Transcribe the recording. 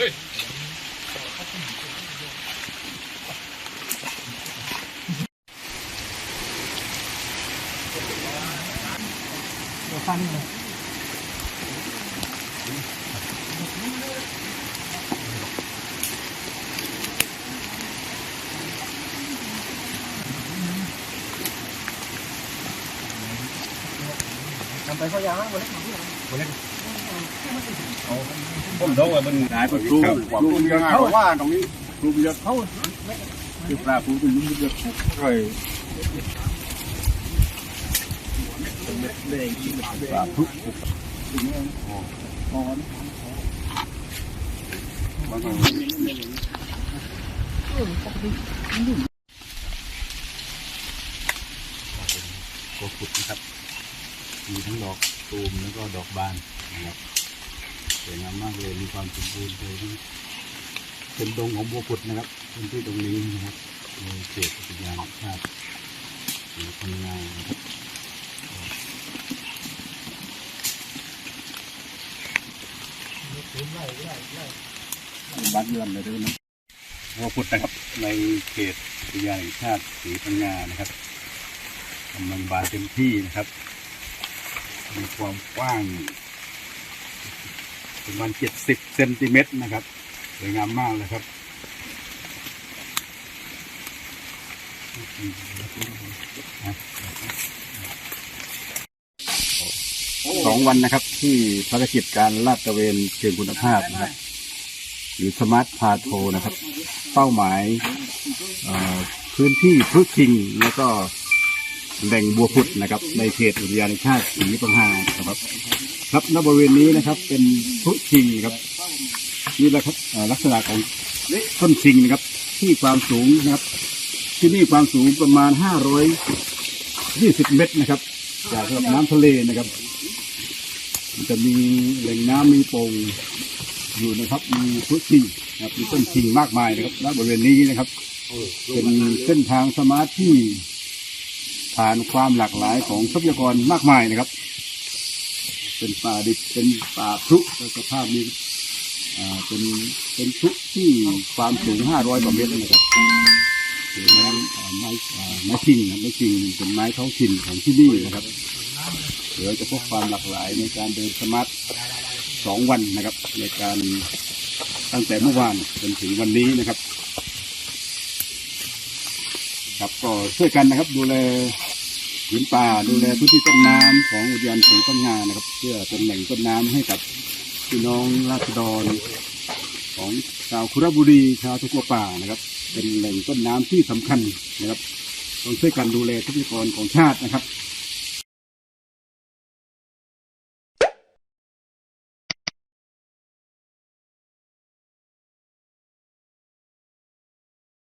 ơi phân rồi Sampai kau boleh? Boleh. ผมต้องว่ามันหายไปครูครูยังไงว่าตรงนี้ครูเยอะเขาคือปลาครูเป็นยุ่งเยอะใช่ปลาทุกก็ขุดนะครับมีทั้งดอกตูมแล้วก็ดอกบานนะครับ วยงามมากเลยมีความสมบูรณ์เลยที่เป็นดงของบัวผุดนะครับพื้นที่ตรงนี้นะครับในเขตอุทยานแห่งชาติสีพังงานะครับบ้านเรือนเลยด้วยนะบัวผุดนะครับ ในเขตอุทยานแห่งชาติสีพังงานะครับกำลังบานเต็มที่นะครับ มีความกว้าง ประมาณเจ็ดสิบเซนติเมตรนะครับสวยงามมากเลยครับสองวันนะครับ ที่ภารกิจการลาดตระเวนเชิงคุณภาพนะครับ หรือสมาร์ทพาโทนะครับ เป้าหมายพื้นที่พฤคิงแล้วก็ แหล่งบัวผุดนะครับในเขตอุทยานแห่งชาติสีปังหานะครับ ครับณบริเวณนี้นะครับ เป็นพุชิงครับนี่แหละครับลักษณะของต้นชิงนะครับ ที่ความสูงนะครับ ที่นี่ความสูงประมาณห้าร้อยยี่สิบเมตรนะครับ จากระดับน้ำทะเลนะครับมันจะมีแหล่งน้ำมีโป่งอยู่นะครับมีพุชิงนะครับมีต้นชิงมากมายนะครับณบริเวณนี้นะครับ เป็นเส้นทางสมาร์ทที่ ผ่านความหลากหลายของทรัพยากรมากมายนะครับ เป็นป่าดิบเป็นป่าพรุแล้วก็ภาพนี้อ่าเป็นเป็นพรุที่ความสูง 500กว่าเมตรนะครับหรือนั้นอ่าไม้อ่าไม้ชิงนะไม้ชิงเป็นไม้ท้องถิ่นของที่นี่นะครับเดี๋ยวจะพบความหลากหลายในการเดินสมาร์ทสองวันนะครับ ในการตั้งแต่เมื่อวานจนถึงวันนี้นะครับ ครับก็ช่วยกันนะครับ ดูแลผืนป่าดูแลพื้นที่ต้นน้ำของอุทยานสีต้นงานะครับ เพื่อเป็นแหล่งต้นน้ำให้กับพี่น้องราษฎร ของชาวคุระบุรีชาวทุกวป่านะครับ เป็นแหล่งต้นน้ำที่สำคัญนะครับต้องช่วยกันดูแลทรัพยากรของชาตินะครับ